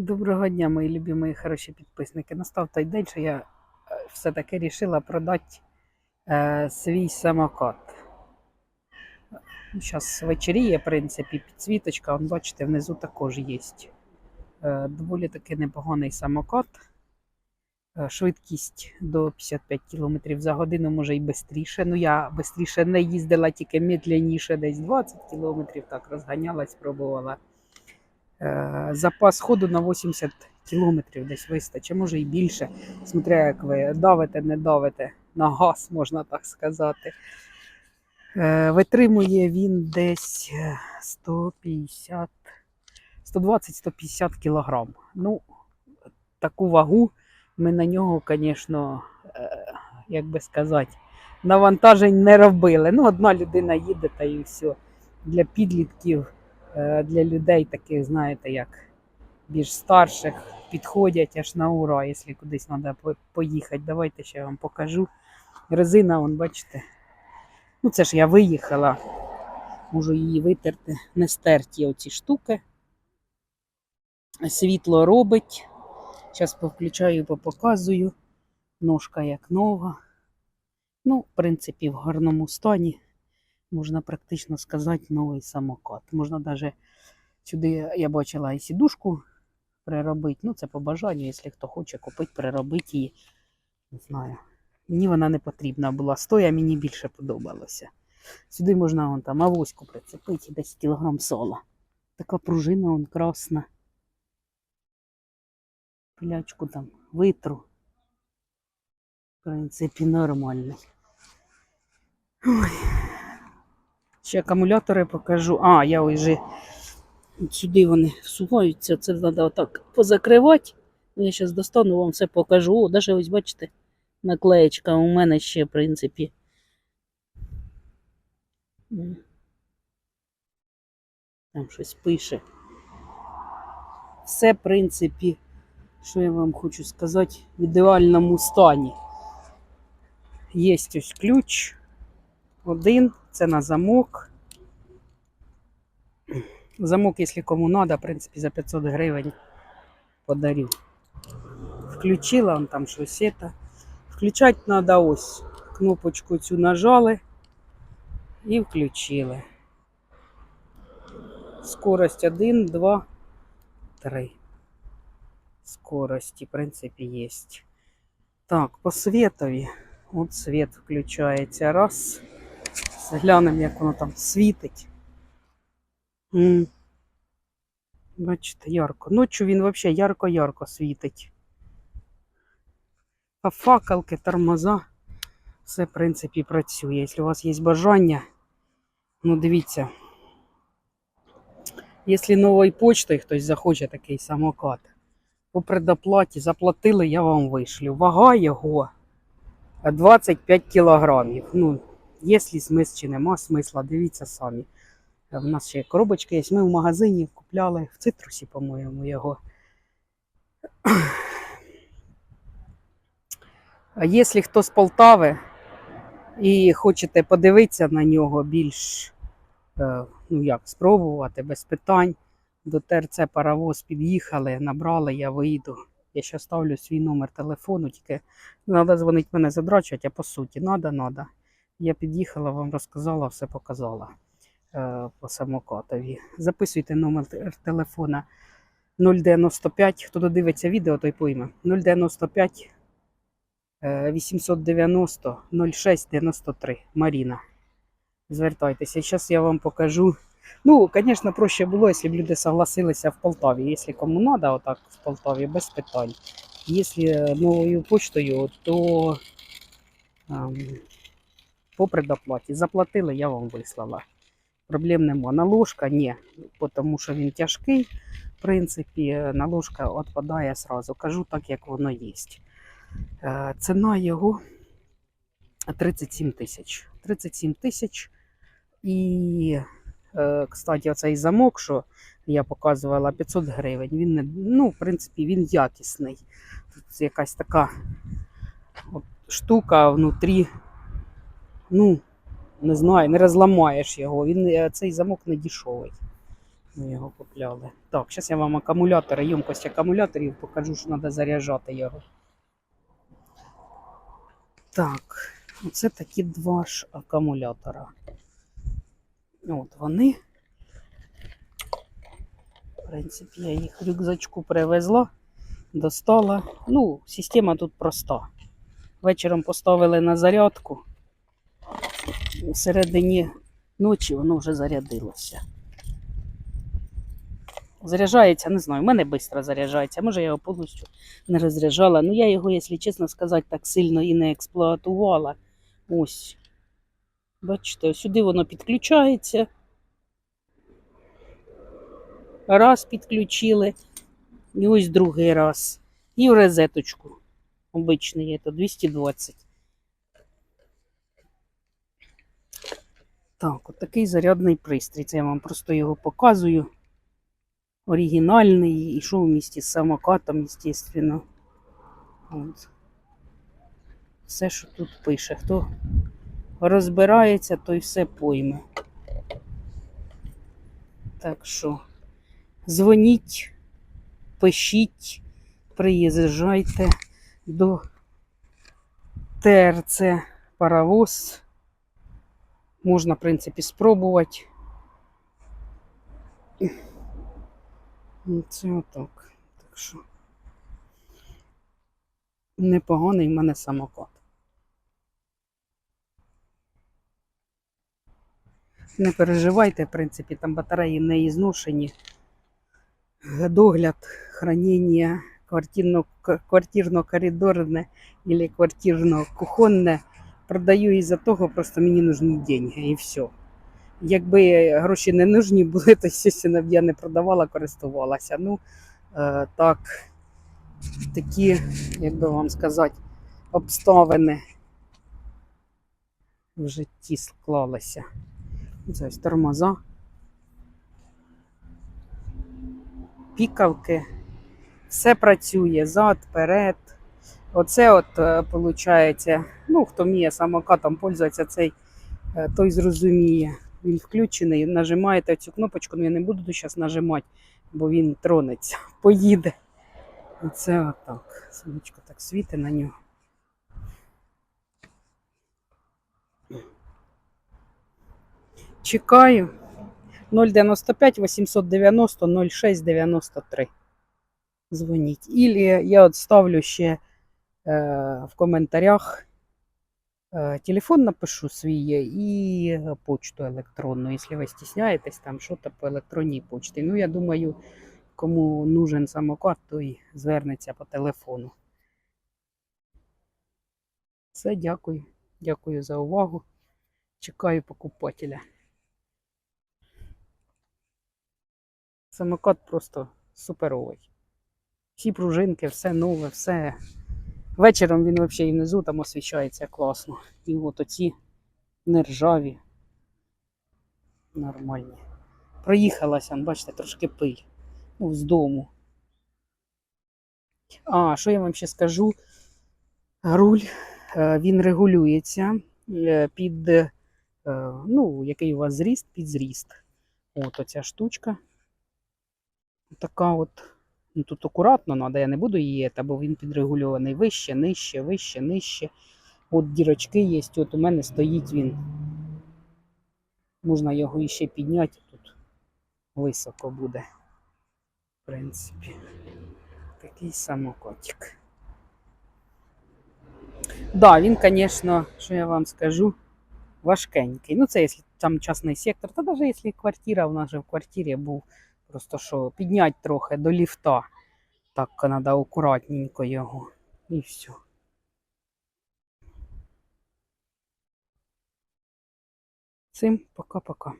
Доброго дня, мої любі, мої хороші підписники. Настав той день, що я е, все-таки вирішила продати е, свій самокат. Зараз вечеріє, в принципі, підсвіточка, он, бачите, внизу також є. Е, доволі таки непоганий самокат. Е, швидкість до 55 км за годину, може і швидше. Ну, я швидше не їздила, тільки медленніше, десь 20 км, так розганялась, пробувала. Е, запас ходу на 80 кілометрів десь вистачить, може і більше. Смотря як ви давите, не давите на газ, можна так сказати. Е, Витримує він десь е, 150, 120-150 кілограм. Ну, таку вагу ми на нього, звісно, як би сказати, навантажень не робили. Ну, одна людина їде та і все. Для підлітків е, для людей таких, знаєте, як більш старших, підходять аж на ура, якщо кудись треба поїхати. Давайте ще я вам покажу. Резина, вон, бачите. Ну, це ж я виїхала. Можу її витерти. Не стерті оці штуки. Світло робить. Зараз повключаю, попоказую. Ножка як нова. Ну, в принципі, в гарному стані можна практично сказати, новий самокат. Можна навіть сюди, я бачила і сідушку переробити. Ну, це по бажанню, якщо хто хоче купити, переробити її. Не знаю. Мені вона не потрібна була. Стоя мені більше подобалося. Сюди можна вон там авоську прицепити, 10 кг сола. Така пружина вон красна. Пилячку там витру. В принципі, нормальний. Ой. Ще акумулятори покажу. А, я вже сюди вони всуваються. Це треба отак позакривати. Я зараз достану, вам все покажу. О, навіть ось бачите, наклеєчка у мене ще, в принципі. Там щось пише. Все, в принципі, що я вам хочу сказати, в ідеальному стані. Є ось ключ. Один, це на замок. Замок, якщо кому треба, в принципі, за 500 гривень подарю. Включила он там щось это. Включати треба ось. Кнопочку цю нажали і включили. Скорость 1, 2, 3. Скорості, в принципі, є. Так, по светові. От світ включається. Раз. Глянемо, як воно там світить. Бачите, ярко. Ночі він взагалі ярко-ярко світить. А факелки, тормоза. Все, в принципі, працює. Якщо у вас є бажання, ну дивіться. Якщо новою почтою хтось захоче такий самокат, по предоплаті заплатили, я вам вишлю. Вага його 25 кілограмів. Ну, є смисл чи нема смисла, дивіться самі. У нас ще коробочки є. Ми в магазині купляли в цитрусі, по-моєму, його. Якщо хто з Полтави і хочете подивитися на нього більш, е, ну як, спробувати без питань, до ТРЦ паровоз під'їхали, набрали, я вийду. Я ще ставлю свій номер телефону, тільки треба дзвонити мене задрачувати, а по суті, треба, треба. Я під'їхала, вам розказала, все показала е, по самокатові. Записуйте номер те- телефона 095. Хто додивиться відео, той пойме. 095 е, 890 0693. Маріна. Звертайтеся. Зараз я вам покажу. Ну, звісно, проще було, якщо б люди согласилися в Полтаві. Якщо кому треба, отак в Полтаві, без питань. Якщо новою почтою, то ем, по предоплаті. Заплатили, я вам вислала. Проблем нема. Наложка ні, тому що він тяжкий. В принципі, наложка відпадає сразу. Кажу так, як воно є. Е, Ціна його 37 тисяч. 37 тисяч. І, е, кстати, оцей замок, що я показувала, 500 гривень. Він ну, в принципі, він якісний. Тут якась така штука внутрі. Ну, не знаю, не розламаєш його. Він, е, цей замок не дешевий. Ми його купляли. Так, зараз я вам акумулятори, ємкость акумуляторів покажу, що треба заряджати його. Так, оце такі два ж акумулятора. От вони. В принципі, я їх в рюкзачку привезла, достала. Ну, система тут проста. Вечором поставили на зарядку. В середині ночі воно вже зарядилося. Заряджається, не знаю, у мене швидко заряджається. Може, я його повністю не розряджала. Ну, я його, якщо чесно сказати, так сильно і не експлуатувала. Ось. Бачите, сюди воно підключається. Раз підключили. І ось другий раз. І в розеточку. Обичний є, то 220. Так, от такий зарядний пристрій. Це я вам просто його показую. Оригінальний. І що в місті з самокатом, звісно. От. Все, що тут пише. Хто розбирається, той все пойме. Так що дзвоніть, пишіть, приїжджайте до ТРЦ Паровоз. Можна, в принципі, спробувати. Ну, Це отак. Так що непоганий в мене самокат. Не переживайте, в принципі, там батареї не ізношені. Догляд, квартирно, квартирно-коридорне або квартирно-кухонне продаю із-за того, просто мені нужні деньги і все. Якби гроші не нужні були, то, звісно, я не продавала, користувалася. Ну, е, так, такі, як би вам сказати, обставини в житті склалися. Ось тормоза, пікавки, все працює зад, перед. Оце от, виходить, ну, хто вміє самокатом пользуватися, цей, е, той зрозуміє. Він включений, нажимаєте цю кнопочку, ну я не буду зараз нажимати, бо він тронеться, поїде. Оце отак. Сонечко так світить на нього. Чекаю. 095 890 06 93. Дзвоніть. Ілі я от ставлю ще е, в коментарях е, телефон напишу свій і почту електронну, якщо ви стісняєтесь там що то по електронній почті. Ну, я думаю, кому нужен самокат, той звернеться по телефону. Все, дякую. Дякую за увагу. Чекаю покупателя. Самокат просто суперовий. Всі пружинки, все нове, все. Вечором він взагалі і внизу там освіщається класно. І от оці нержаві. Нормальні. Проїхалася, бачите, трошки пиль. Ну, з дому. А, що я вам ще скажу? Руль, е, він регулюється е, під, е, ну, який у вас зріст, під зріст. От оця штучка. Така от. Ну, тут акуратно треба, я не буду її, бо він підрегульований вище, нижче, вище, нижче. От дірочки є, от у мене стоїть він. Можна його іще підняти, тут високо буде. В принципі, такий самокотик. Да, він, звісно, що я вам скажу, важкенький. Ну, це якщо там частний сектор, та навіть якщо квартира, у нас же в квартирі був. Просто що підняти трохи до ліфта. Так треба акуратненько його. І все. Всім пока-пока.